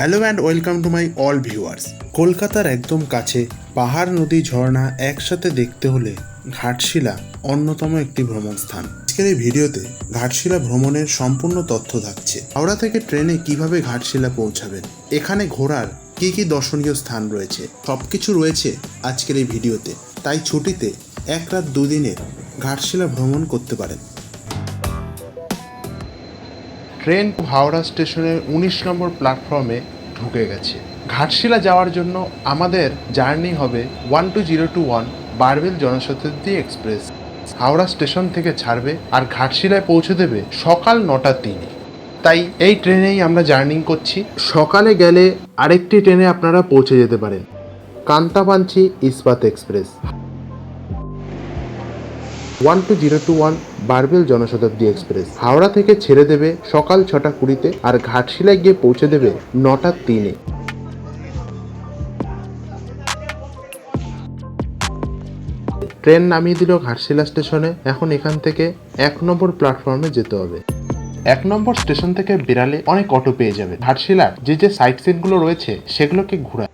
Hello and welcome to my all viewers. কলকাতার একদম কাছে পাহাড়, নদী, ঝর্ণা একসাথে দেখতে হলে ঘাটশিলা অন্যতম একটি ভ্রমণ স্থান আজকের এই ভিডিওতে ঘাটশিলা ভ্রমণের সম্পূর্ণ তথ্য থাকছে। হাওড়া থেকে ট্রেনে কীভাবে ঘাটশিলা পৌঁছাবেন? এখানে ঘোরার কি কি দর্শনীয় স্থান রয়েছে? সবকিছু রয়েছে আজকের এই ভিডিওতে। তাই ছুটিতে এক রাত দুদিনের ঘাটশিলা ভ্রমণ করতে পারেন। ট্রেন হাওড়া স্টেশনের উনিশ নম্বর প্ল্যাটফর্মে ঢুকে গেছে। ঘাটশিলা যাওয়ার জন্য আমাদের জার্নি হবে one two zero two one Barbil Janshatabdi express. Howrah station থেকে ছাড়বে আর ঘাটশিলায় পৌঁছে দেবে সকাল নটা তিনে। তাই এই ট্রেনেই আমরা জার্নি করছি। সকালে গেলে আরেকটি ট্রেনে আপনারা পৌঁছে যেতে পারেন। Kantabanji Ispat express. One two zero two one Barbil Janshatabdi express. Howrah থেকে ছেড়ে দেবে সকাল ছটা কুড়িতে আর ঘাটশিলায় গিয়ে পৌঁছে দেবে নটা তিনে। ট্রেন নামিয়ে দিল ঘাটশিলা স্টেশনে। এখন এখান থেকে এক নম্বর প্ল্যাটফর্মে যেতে হবে। এক নম্বর স্টেশন থেকে বেরালে অনেক অটো পেয়ে যাবে। ঘাটশিলার যে যে সাইট সিনগুলো রয়েছে সেগুলোকে ঘোরা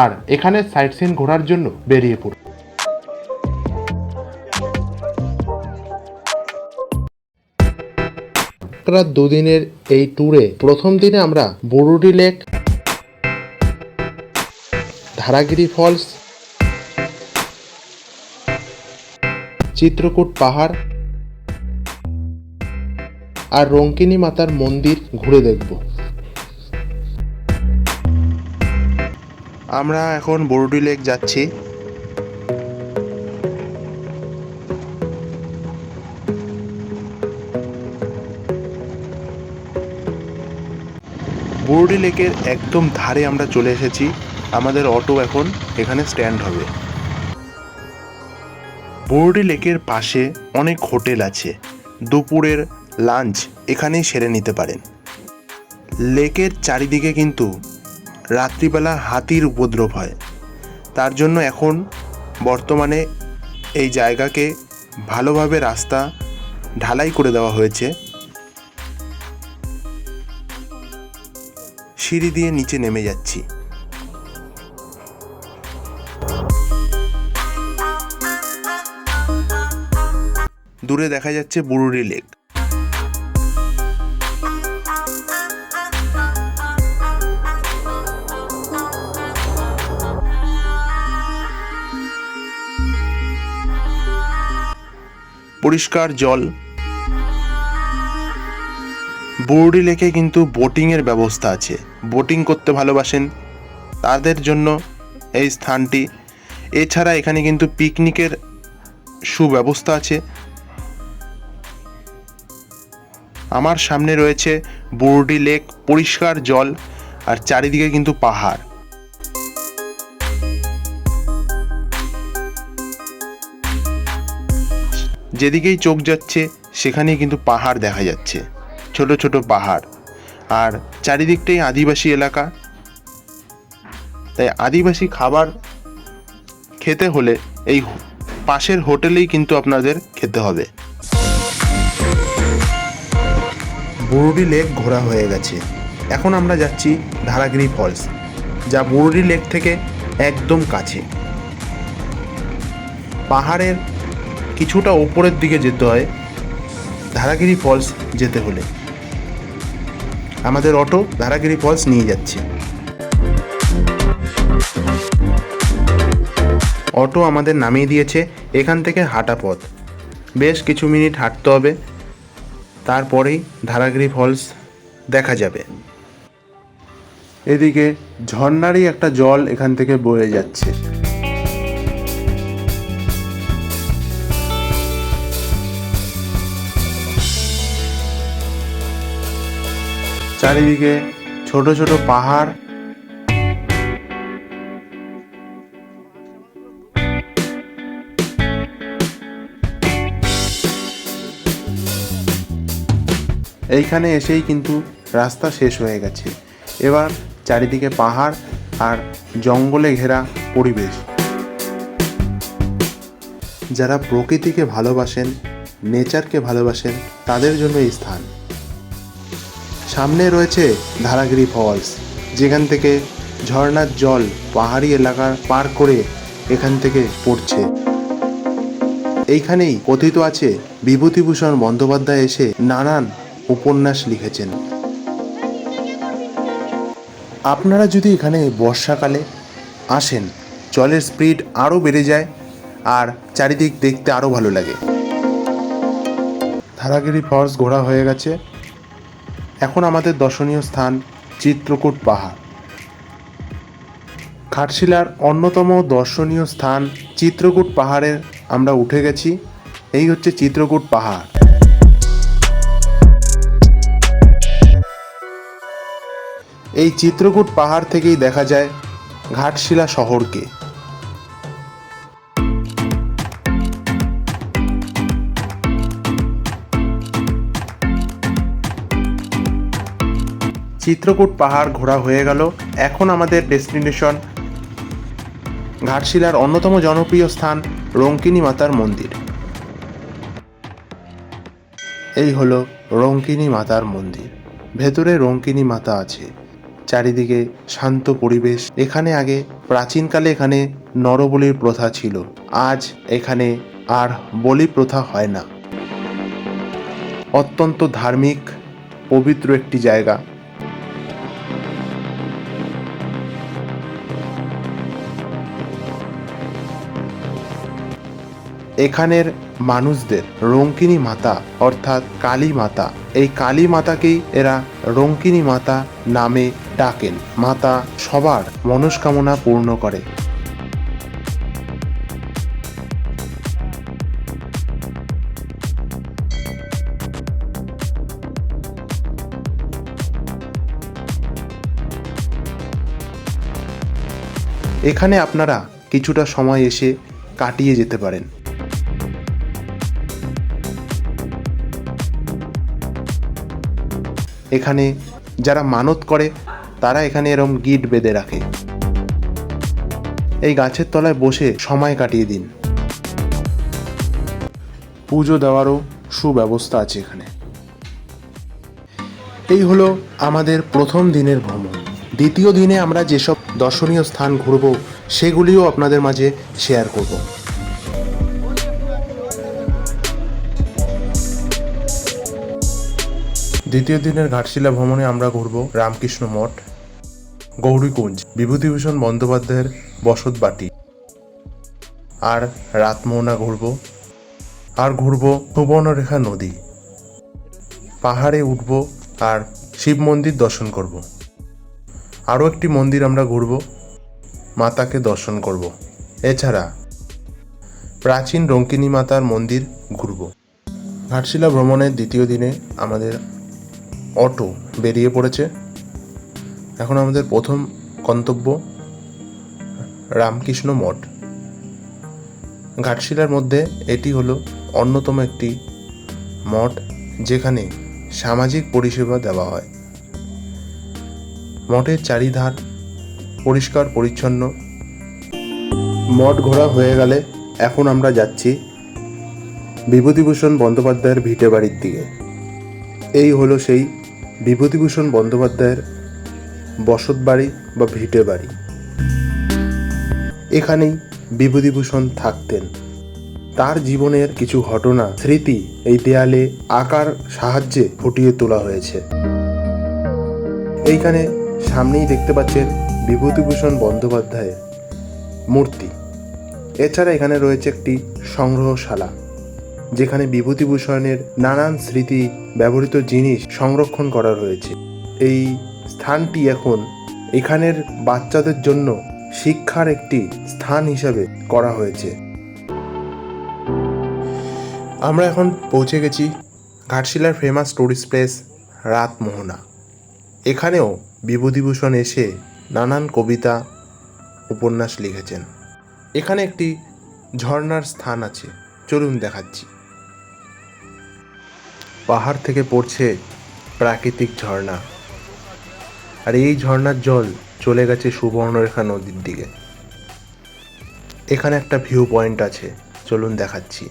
আর এখানে সাইট সিন ঘোরার জন্য বেরিয়ে পড়ুন রাত দুদিনের এই ট্যুরে প্রথম দিনে আমরা বরুডি লেক, ধারাগিরি ফলস, চিত্রকূট পাহাড় আর রঙ্কিনী মাতার মন্দির ঘুরে দেখব। আমরা এখন বরুডি লেক যাচ্ছি। বুরুডি লেকের একদম ধারে আমরা চলে এসেছি। আমাদের অটো এখন এখানে স্ট্যান্ড হবে। বুরুডি লেকের পাশে অনেক হোটেল আছে। দুপুরের লাঞ্চ এখানেই সেরে নিতে পারেন। লেকের চারিদিকে কিন্তু রাত্রিবেলা হাতির উপদ্রব হয়। তার জন্য এখন বর্তমানে এই জায়গাকে ভালোভাবে রাস্তা ঢালাই করে দেওয়া হয়েছে। সিঁড়ি দিয়ে নিচে নেমে যাচ্ছি। দূরে দেখা যাচ্ছে বুরুরি লেক। পরিষ্কার জল বুরুডি লেকে কিন্তু বোটিংয়ের ব্যবস্থা আছে। বোটিং করতে ভালোবাসেন। তাদের জন্য এই স্থানটি। এছাড়া এখানে কিন্তু পিকনিকের সুব্যবস্থা আছে। আমার সামনে রয়েছে বুরুডি লেক, পরিষ্কার জল আর চারিদিকে কিন্তু পাহাড়। যেদিকেই চোখ যাচ্ছে, সেখানেই কিন্তু পাহাড় দেখা যাচ্ছে। ছোট ছোট পাহাড় আর চারিদিকটাই আদিবাসী এলাকা। তাই আদিবাসী খাবার খেতে হলে এই পাশের হোটেলেই কিন্তু আপনাদের খেতে হবে। বুরুডি লেক ঘোরা হয়ে গেছে। এখন আমরা যাচ্ছি ধারাগিরি ফলস, যা বুরুডি লেক থেকে একদম কাছে। পাহাড়ের কিছুটা ওপরের দিকে যেতে হয় ধারাগিরি ফলস যেতে হলে। আমাদের অটো ধারাগিরি ফলস নিয়ে যাচ্ছে। অটো আমাদের নামিয়ে দিয়েছে এখান থেকে হাঁটা পথ। বেশ কিছু মিনিট হাঁটতে হবে, তারপরেই ধারাগিরি ফলস দেখা যাবে। এদিকে ঝর্নারই একটা জল এখান থেকে বয়ে যাচ্ছে। চারিদিকে ছোট ছোট পাহাড়। এইখানে এসেই কিন্তু রাস্তা শেষ হয়ে গেছে। এবার চারিদিকে পাহাড় আর জঙ্গলে ঘেরা পরিবেশ। যারা প্রকৃতিকে ভালোবাসেন, নেচারকে ভালোবাসেন, তাদের জন্য এই স্থান। সামনে রয়েছে ধারাগিরি ফলস, যেখান থেকে ঝর্ণার জল পাহাড়ি এলাকার পার করে এখান থেকে পড়ছে। এইখানেই কথিত আছে, বিভূতিভূষণ বন্দ্যোপাধ্যায় এসে নানান উপন্যাস লিখেছেন। আপনারা যদি এখানে বর্ষাকালে আসেন, জলের স্পিড আরও বেড়ে যায় আর চারিদিক দেখতে আরও ভালো লাগে। ধারাগিরি ফলস ঘোরা হয়ে গেছে। এখন আমাদের দর্শনীয় স্থান চিত্রকূট পাহাড়। ঘাটশিলার অন্যতম দর্শনীয় স্থান চিত্রকূট পাহাড়ের আমরা উঠে গেছি। এই হচ্ছে চিত্রকূট পাহাড়। এই চিত্রকূট পাহাড় থেকেই দেখা যায় ঘাটশিলা শহরকে। চিত্রকূট পাহাড় ঘোরা হয়ে গেল। এখন আমাদের ডেস্টিনেশন ঘাটশিলার অন্যতম জনপ্রিয় স্থান রঙ্কিনী মাতার মন্দির। এই হলো রঙ্কিনী মাতার মন্দির। ভেতরে রঙ্কিনী মাতা আছে। চারিদিকে শান্ত পরিবেশ। এখানে আগে প্রাচীনকালে এখানে নরবলির প্রথা ছিল। আজ এখানে আর বলি প্রথা হয় না। অত্যন্ত ধার্মিক, পবিত্র একটি জায়গা। এখানের মানুষদের রঙ্কিনী মাতা, অর্থাৎ কালী মাতা। এই কালী মাতাকেই এরা রঙ্কিনী মাতা নামে ডাকেন। মাতা সবার মনস্কামনা পূর্ণ করে। এখানে আপনারা কিছুটা সময় এসে কাটিয়ে যেতে পারেন। এখানে যারা মানত করে, তারা এখানে এরম গিট বেঁধে রাখে। এই গাছের তলায় বসে সময় কাটিয়ে দিন। পুজো দেওয়ারও সুব্যবস্থা আছে এখানে। এই হলো আমাদের প্রথম দিনের ভ্রমণ। দ্বিতীয় দিনে আমরা যেসব দর্শনীয় স্থান ঘুরব, সেগুলিও আপনাদের মাঝে শেয়ার করব। দ্বিতীয় দিনের ঘাটশিলা ভ্রমণে আমরা ঘুরব রামকৃষ্ণ মঠ, গৌরীকুঞ্জ, বিভূতিভূষণ বন্দ্যোপাধ্যায়ের বসত বাটি। আর রাতমোহনা ঘুরব, আর ঘুরব সুবর্ণরেখা নদী। পাহাড়ে উঠব আর শিব মন্দির দর্শন করব। আরও একটি মন্দির আমরা ঘুরব, মাতাকে দর্শন করব। এছাড়া প্রাচীন রঙ্কিনী মাতার মন্দির ঘুরব। ঘাটশিলা ভ্রমণের দ্বিতীয় দিনে আমাদের অটো বেরিয়ে পড়েছে। এখন আমাদের প্রথম গন্তব্য রামকৃষ্ণ মঠ। ঘাটশিলার মধ্যে এটি হলো অন্যতম একটি মঠ যেখানে সামাজিক পরিষেবা দেওয়া হয়। মঠের চারিধার পরিষ্কার, পরিচ্ছন্ন। মঠ ঘোরা হয়ে গেলে এখন আমরা যাচ্ছি বিভূতিভূষণ বন্দ্যোপাধ্যায়ের ভিটে বাড়ির দিকে। এই হলো সেই বিভূতিভূষণ বন্দ্যোপাধ্যায়ের বসত বাড়ি বা ভিটে বাড়ি। এখানেই বিভূতিভূষণ থাকতেন। তার জীবনের কিছু ঘটনা, স্মৃতি এই দেয়ালে আকার সাহায্যে ফুটিয়ে তোলা হয়েছে। এইখানে সামনেই দেখতে পাচ্ছেন বিভূতিভূষণ বন্দ্যোপাধ্যায়ের মূর্তি। এছাড়া এখানে রয়েছে একটি সংগ্রহশালা। যেখানে বিভূতিভূষণের নানান স্মৃতি ব্যবহৃত জিনিস সংরক্ষণ করা রয়েছে। এই স্থানটি এখন এখানের বাচ্চাদের জন্য শিক্ষার একটি স্থান হিসাবে করা হয়েছে। আমরা এখন পৌঁছে গেছি ঘাটশিলার ফেমাস টুরিস্ট প্লেস রাতমোহনা। এখানেও বিভূতিভূষণ এসে নানান কবিতা, উপন্যাস লিখেছেন। এখানে একটি ঝর্ণার স্থান আছে। চলুন দেখাচ্ছি। পাহাড় থেকে পড়ছে প্রাকৃতিক ঝর্ণা। আর এই ঝর্ণার জল চলে গেছে সুবর্ণরেখা নদীর দিকে। এখানে একটা ভিউ পয়েন্ট আছে, চলুন দেখাচ্ছি।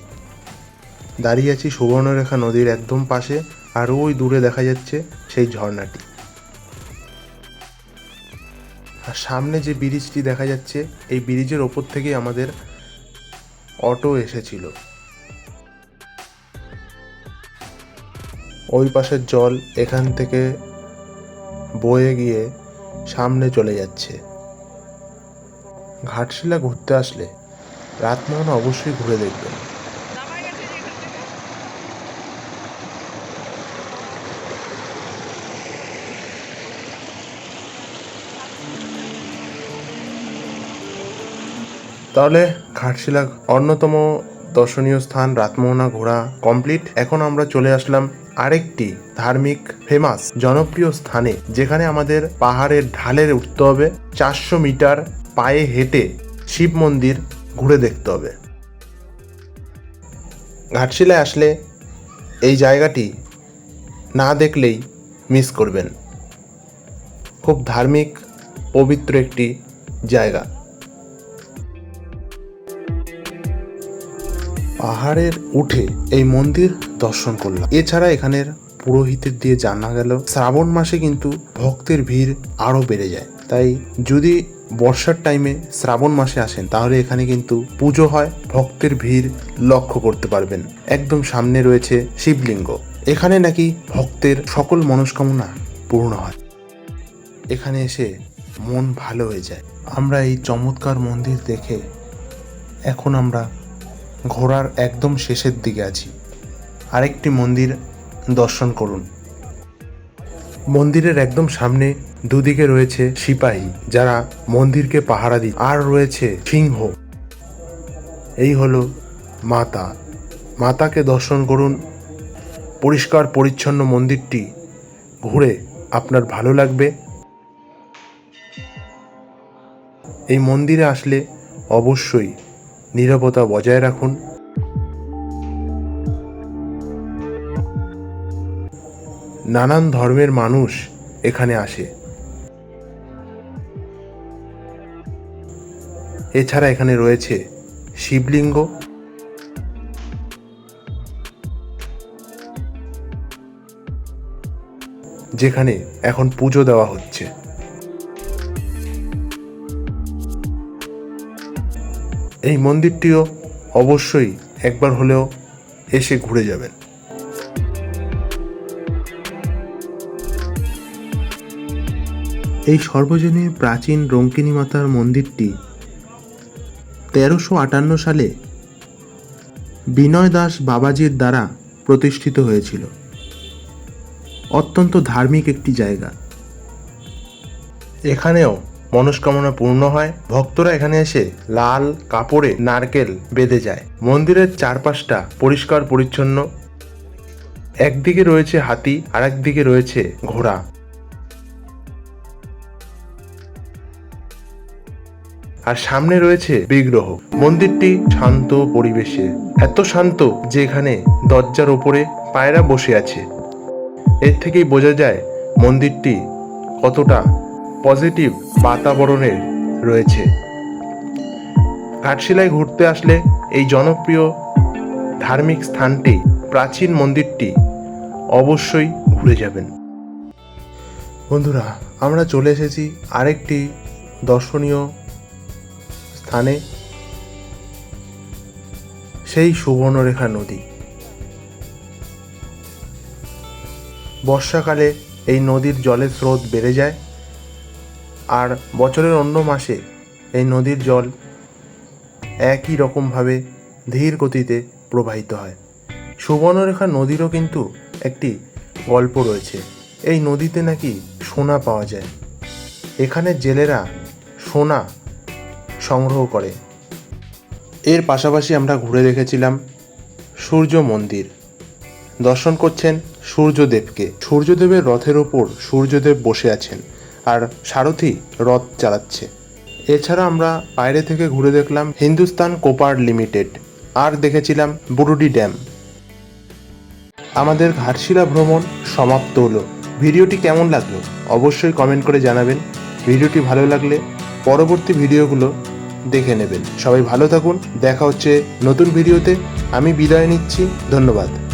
দাঁড়িয়ে আছি সুবর্ণরেখা নদীর একদম পাশে, আর ওই দূরে দেখা যাচ্ছে সেই ঝর্ণাটি। আর সামনে যে ব্রিজটি দেখা যাচ্ছে, এই ব্রিজের ওপর থেকেই আমাদের অটো এসেছিল। ওই পাশের জল এখান থেকে বয়ে গিয়ে সামনে চলে যাচ্ছে। ঘাটশিলা ঘুরতে আসলে রাতমোহন অবশ্যই ঘুরে দেখবেন তাহলে ঘাটশিলা অন্যতম দর্শনীয় স্থান রাতমোহনা ঘোরা কমপ্লিট। এখন আমরা চলে আসলাম আরেকটি ধার্মিক ফেমাস জনপ্রিয় স্থানে, যেখানে আমাদের পাহাড়ের ঢালের উঠতে হবে, চারশো মিটার পায়ে হেঁটে শিব মন্দির ঘুরে দেখতে হবে। ঘাটশিলায় আসলে এই জায়গাটি না দেখলেই মিস করবেন। খুব ধার্মিক, পবিত্র একটি জায়গা। পাহাড়ের উঠে এই মন্দির দর্শন করলাম। এছাড়া এখানের পুরোহিতের দিয়ে জানা গেল, শ্রাবণ মাসে কিন্তু ভক্তের ভিড় আরও বেড়ে যায়। তাই যদি বর্ষার টাইমে শ্রাবণ মাসে আসেন, তাহলে এখানে কিন্তু পুজো হয়, ভক্তের ভিড় লক্ষ্য করতে পারবেন। একদম সামনে রয়েছে শিবলিঙ্গ। এখানে নাকি ভক্তের সকল মনস্কামনা পূর্ণ হয়। এখানে এসে মন ভালো হয়ে যায়। আমরা এই চমৎকার মন্দির দেখে এখন আমরা ঘোরার একদম শেষের দিকে আছি। আরেকটি মন্দির দর্শন করুন। মন্দিরের একদম সামনে দুদিকে রয়েছে সিপাহী, যারা মন্দিরকে পাহারা দিই আর রয়েছে সিংহ। এই হলো মাতা। মাতাকে দর্শন করুন। পরিষ্কার, পরিচ্ছন্ন মন্দিরটি ঘুরে আপনার ভালো লাগবে। এই মন্দিরে আসলে অবশ্যই নীরবতা বজায় রাখুন। নানান ধর্মের মানুষ এখানে আসে। এছাড়া এখানে রয়েছে শিবলিঙ্গ। যেখানে এখন পুজো দেওয়া হচ্ছে। এই মন্দিরটিও অবশ্যই একবার হলেও এসে ঘুরে যাবেন। এই সর্বজনীন প্রাচীন রঙ্কিনী মাতার মন্দিরটি তেরোশো আটান্ন সালে বিনয় দাস বাবাজির দ্বারা প্রতিষ্ঠিত হয়েছিল। অত্যন্ত ধার্মিক একটি জায়গা। এখানেও মনস্কামনা পূর্ণ হয়। ভক্তরা এখানে এসে লাল কাপড়ে নারকেল বেঁধে যায়। মন্দিরের চারপাশটা পরিষ্কার পরিচ্ছন্ন একদিকে রয়েছে হাতি আর একদিকে রয়েছে ঘোড়া। আর সামনে রয়েছে বিগ্রহ। মন্দিরটি শান্ত পরিবেশে। এত শান্ত যে এখানে দরজার ওপরে পায়রা বসে আছে। এর থেকেই বোঝা যায় মন্দিরটি কতটা পজিটিভ বাতাবরণের রয়েছে। ঘাটশিলায় ঘুরতে আসলে এই জনপ্রিয় ধার্মিক স্থানটি প্রাচীন মন্দিরটি অবশ্যই ঘুরে যাবেন। বন্ধুরা, আমরা চলে এসেছি আরেকটি দর্শনীয় স্থানে সেই সুবর্ণরেখা নদী। বর্ষাকালে এই নদীর জলের স্রোত বেড়ে যায় আর বছরের অন্য মাসে এই নদীর জল একই রকমভাবে ধীর গতিতে প্রবাহিত হয়। সুবর্ণরেখা নদীরও কিন্তু একটি গল্প রয়েছে। এই নদীতে নাকি সোনা পাওয়া যায়। এখানে জেলেরা সোনা সংগ্রহ করে। এর পাশাপাশি আমরা ঘুরে দেখেছিলাম সূর্য মন্দির। দর্শন করছেন সূর্যদেবকে। সূর্যদেবের রথের ওপর সূর্যদেব বসে আছেন আর সারথি রথ চালাচ্ছে। এছাড়া আমরা বাইরে থেকে ঘুরে দেখলাম হিন্দুস্তান কোপার লিমিটেড। আর দেখেছিলাম বুরুডি ড্যাম। আমাদের ঘাটশিলা ভ্রমণ সমাপ্ত হলো। ভিডিওটি কেমন লাগল? অবশ্যই কমেন্ট করে জানাবেন। ভিডিওটি ভালো লাগলে পরবর্তী ভিডিওগুলো দেখে নেবেন। সবাই ভালো থাকুন। দেখা হচ্ছে নতুন ভিডিওতে। আমি বিদায় নিচ্ছি। ধন্যবাদ।